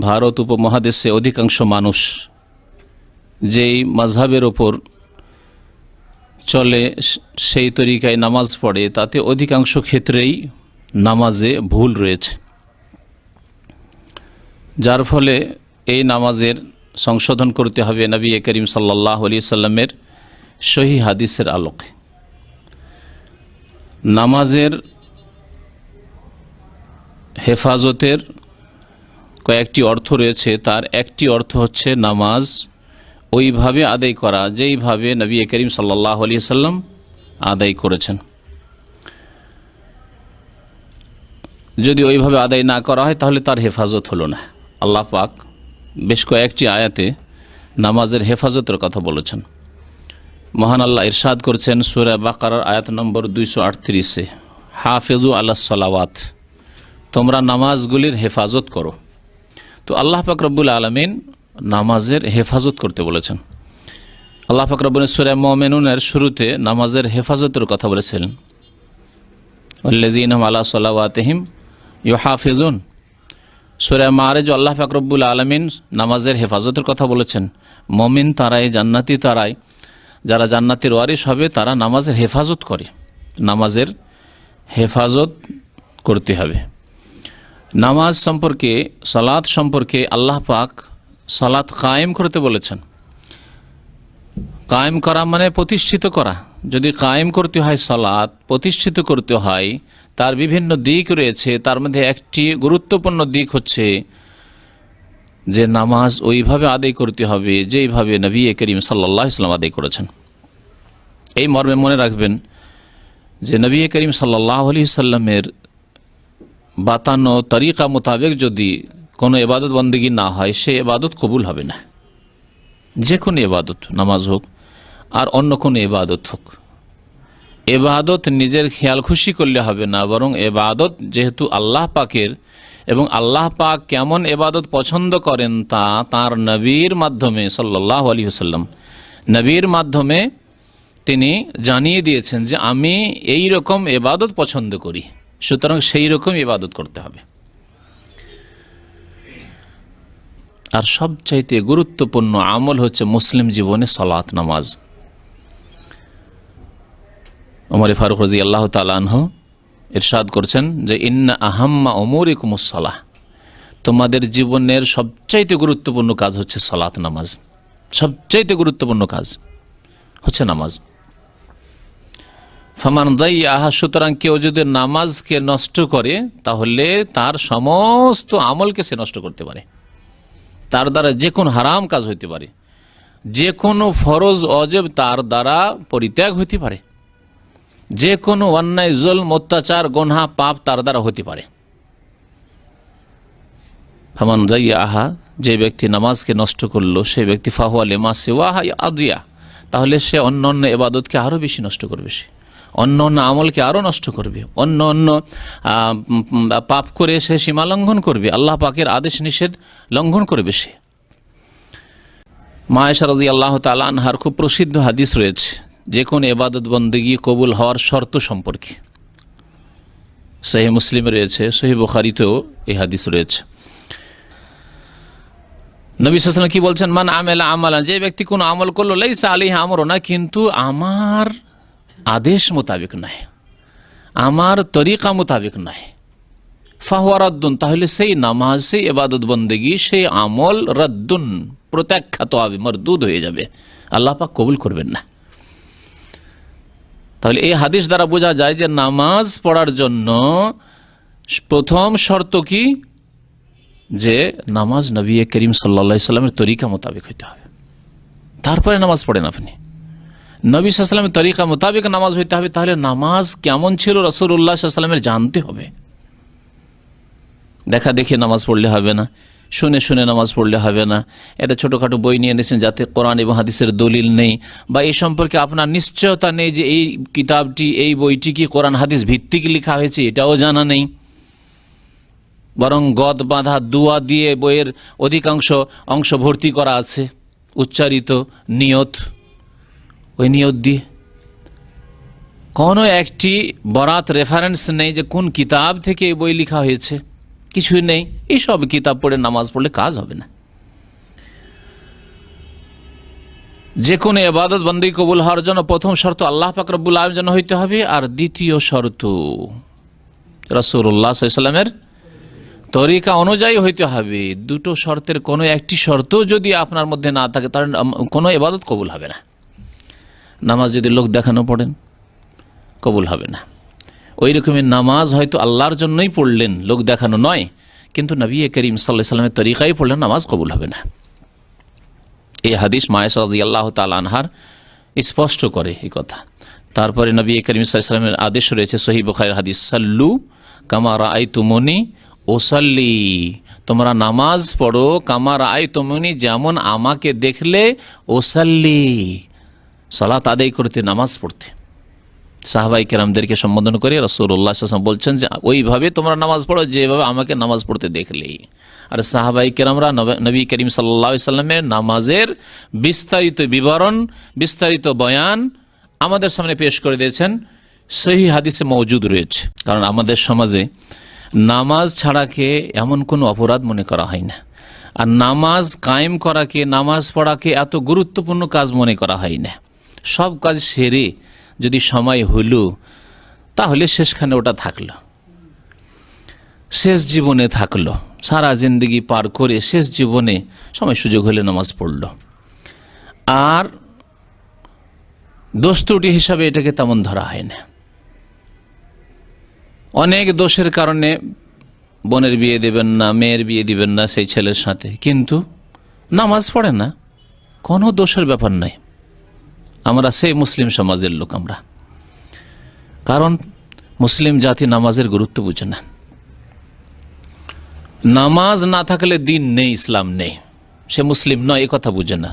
ভারত উপমহাদেশে অধিকাংশ মানুষ যেই মাঝহাবের ওপর চলে, সেই তরিকায় নামাজ পড়ে, তাতে অধিকাংশ ক্ষেত্রেই নামাজে ভুল রয়েছে। যার ফলে এই নামাজের সংশোধন করতে হবে নবী করিম সাল্লাহ আলি সাল্লামের সহি হাদিসের আলোকে। নামাজের হেফাজতের কয়েকটি অর্থ রয়েছে, তার একটি অর্থ হচ্ছে নামাজ। ওইভাবে আদায় করা, যেইভাবে নবী করিম সাল্লাহ আলি সাল্লাম আদায় করেছেন। যদি ওইভাবে আদায় না করা হয়, তাহলে তার হেফাজত হলো না। আল্লাহ পাক বেশ কয়েকটি আয়াতে নামাজের হেফাজতের কথা বলেছেন। মহান আল্লাহ ইরশাদ করছেন সুরা বাকারার আয়াত নম্বর দুইশো আটত্রিশে, হাফেজু আল্লাহ সালাওয়াত, তোমরা নামাজগুলির হেফাজত করো। তো আল্লাহ পাক রব্বুল আলমিন নামাজের হেফাজত করতে বলেছেন। আল্লাহ পাক রব্বুল সুরা মমেনুনের শুরুতে নামাজের হেফাজতের কথা বলেছিলেন। আল্লাহ সাল্লাওয়াতহিম ইউ হাফিজুন সুরা মারেজ আল্লাহ ফাকরবুল আলমিন নামাজের হেফাজতের কথা বলেছেন। মমিন তারাই, জান্নাতি তারাই, যারা জান্নাতির ওয়ারিস হবে, তারা নামাজের হেফাজত করে। নামাজের হেফাজত করতে হবে। নামাজ সম্পর্কে, সালাত সম্পর্কে আল্লাহ পাক সালাত কায়েম করতে বলেছেন। কায়েম করা মানে প্রতিষ্ঠিত করা। যদি কায়েম করতে হয় সালাত, প্রতিষ্ঠিত করতে হয়, তার বিভিন্ন দিক রয়েছে, তার মধ্যে একটি গুরুত্বপূর্ণ দিক হচ্ছে যে নামাজ ওইভাবে আদায় করতে হবে যেইভাবে নবী করিম সাল্লাহ ইসলাম আদায় করেছেন। এই মর্মে মনে রাখবেন যে নবী করিম সাল্লাহ আলি সাল্লামের বাতানো তরিকা মোতাবেক যদি কোনো এবাদত বন্দী না হয়, সে এবাদত কবুল হবে না। যে কোনো এবাদত, নামাজ হোক, আর অন্য কোনো এবাদত হোক। এবাদত নিজের খেয়াল খুশি করলে হবে না, বরং এবাদত যেহেতু আল্লাহ পাকের এবং আল্লাহ পাক কেমন এবাদত পছন্দ করেন তা তার নবীর মাধ্যমে সাল্লাহ আলী সাল্লাম নবীর মাধ্যমে তিনি জানিয়ে দিয়েছেন যে আমি এই রকম এবাদত পছন্দ করি। সুতরাং সেই রকম ইবাদত করতে হবে। আর সবচাইতে গুরুত্বপূর্ণ আমল হচ্ছে মুসলিম জীবনে সলাত নামাজ। ওমর ফারুক রাজি আল্লাহ তালাহ ইরশাদ করছেন যে, ইন্না আহাম্মা ওমর ইকুমুসলাহ তোমাদের জীবনের সবচাইতে গুরুত্বপূর্ণ কাজ হচ্ছে সলাত নামাজ। সবচাইতে গুরুত্বপূর্ণ কাজ হচ্ছে নামাজ। ফামান দাই আহা সুতরাং কেউ যদি নামাজকে নষ্ট করে, তাহলে তার সমস্ত আমলকে সে নষ্ট করতে পারে। তার দ্বারা যে কোনো হারাম কাজ হইতে পারে। যে কোনো ফরজ অজেব তার দ্বারা পরিত্যাগ হইতে পারে। যে কোনো অন্যায় জল অত্যাচার, গনহা, পাপ তার দ্বারা হতে পারে। ফামান যাই আহা যে ব্যক্তি নামাজকে নষ্ট করল, সে ব্যক্তি ফাহুয়া লেমা সেওয়াহা আদিয়া, তাহলে সে অন্য অন্য এবাদতকে আরও বেশি নষ্ট করবে সে। অন্য অন্য আমলকে আরও নষ্ট করবে। অন্য অন্য পাপ করে সে সীমা লঙ্ঘন করবে। আল্লাহ পাকের আদেশ নিষেধ লঙ্ঘন করবে সে। মায়েশা রাজি আল্লাহ তালা আনহার খুব প্রসিদ্ধ হাদিস রয়েছে, যে কোনো এবাদত বন্দগি কবুল হওয়ার শর্ত সম্পর্কে। সহি মুসলিম রয়েছে, সহি বুখারিতেও এই হাদিস রয়েছে। নবী সাল্লাম কি বলছেন? মান আমেলা আমালা যে ব্যক্তি কোনো আমল করল, লাইসা আলী আমরও না কিন্তু আমার আদেশ মোতাবেক নয় আমার তরিকা মোতাবেক নয় ফাহুয়া রদ্দুন, তাহলে সেই নামাজ, সেই এবাদত বন্দেগি, সেই আমল রদ্দুন, প্রত্যাখ্যাত হবে, মরদুদ হয়ে যাবে। আল্লাহ পাক কবুল করবেন না। তাহলে এই হাদিস দ্বারা বোঝা যায় যে নামাজ পড়ার জন্য প্রথম শর্ত কি? যে নামাজ নবী করিম সাল্লা সাল্লামের তরিকা মোতাবেক হইতে হবে। তারপরে নামাজ পড়েন আপনি। নবী সাল্লামের তরিকা মোতাবেক নামাজ হইতে হবে, তাহলে নামাজ কেমন ছিল রসুল্লাহ সাল্লামের জানতে হবে। দেখা দেখে নামাজ পড়লে হবে না, শুনে শুনে নামাজ পড়লে হবে না। এটা ছোটোখাটো বই নিয়ে নিয়েছেন যাতে কোরআন এবং হাদিসের দলিল নেই। বা এই সম্পর্কে আপনার নিশ্চয়তা নেই যে এই কিতাবটি, এই বইটি কি কোরআন, হাদিস ভিত্তিক লেখা হয়েছে, এটাও জানা নেই। বরং গদ বাঁধা দুয়া দিয়ে বইয়ের অধিকাংশ অংশ ভর্তি করা আছে, উচ্চারিত নিয়ত। ওই নিয়ত। দিয়ে কোনো একটি বরাত রেফারেন্স নেই যে কোন কিতাব থেকে এই বই লেখা হয়েছে। কিছুই নেই। এইসব কিতাব পড়ে নামাজ পড়লে কাজ হবে না। যে কোনো এবাদত বন্দি কবুল হওয়ার জন্য প্রথম শর্ত আল্লাহ পাক রব্বুল আলম যেন হইতে হবে আর দ্বিতীয় শর্ত রসুল্লাহ সাল্লামের তরিকা অনুযায়ী হইতে হবে। দুটো শর্তের কোনো একটি শর্ত যদি আপনার মধ্যে না থাকে তাহলে কোনো এবাদত কবুল হবে না। নামাজ যদি লোক দেখানো পড়েন, কবুল হবে না। ওই রকমের নামাজ হয়তো আল্লাহর জন্যই পড়লেন, লোক দেখানো নয়, কিন্তু নবী করিম সাল্লাহ সাল্লামের তরিকাই পড়লেন, নামাজ কবুল হবে না। এই হাদিস মায়েস রাজি আল্লাহ আনহার স্পষ্ট করে এই কথা। তারপরে নবী করিম সাল্লামের আদেশ রয়েছে সহি বখারের হাদিস, সাল্লু কামারা আই তুমনি ওসাল্লি তোমরা নামাজ পড়ো কামারা আই তুমনি যেমন আমাকে দেখলে ওসাল্লি সালাত আদায় করতে, নামাজ পড়তে। সাহাবাই কেরামদেরকে সম্বোধন করে রসুল্লাহ আসলাম বলছেন যে, ওইভাবে তোমরা নামাজ পড়ো, যেভাবে আমাকে নামাজ পড়তে দেখলেই আর সাহাবাই কেরামরা নব- নবী করিম সাল্লা সাল্লামের নামাজের বিস্তারিত বিবরণ, বিস্তারিত বয়ান আমাদের সামনে পেশ করে দিয়েছেন। সেই হাদিসে মজুদ রয়েছে। কারণ আমাদের সমাজে নামাজ ছাড়াকে এমন কোনো অপরাধ মনে করা হয় না। আর নামাজ কায়েম করাকে, নামাজ পড়াকে এত গুরুত্বপূর্ণ কাজ মনে করা হয় না। সব কাজ সেরে যদি সময় হইল তাহলে শেষখানে ওটা থাকল। শেষ জীবনে থাকল। সারা জিন্দগি পার করে শেষ জীবনে সময় সুযোগ হলে নামাজ পড়ল। আর দোষ ত্রুটি হিসাবে এটাকে তেমন ধরা হয় না অনেক দোষের কারণে বোনের বিয়ে দেবেন না, মেয়ের বিয়ে দিবেন না সেই ছেলের সাথে। কিন্তু নামাজ পড়ে না। কোনো দোষের ব্যাপার নাই। আমরা সেই মুসলিম সমাজের লোক আমরা। কারণ মুসলিম জাতি নামাজের গুরুত্ব বুঝে না। নামাজ না থাকলে দিন নেই, ইসলাম নেই। সে মুসলিম নয়, এ কথা বুঝে না।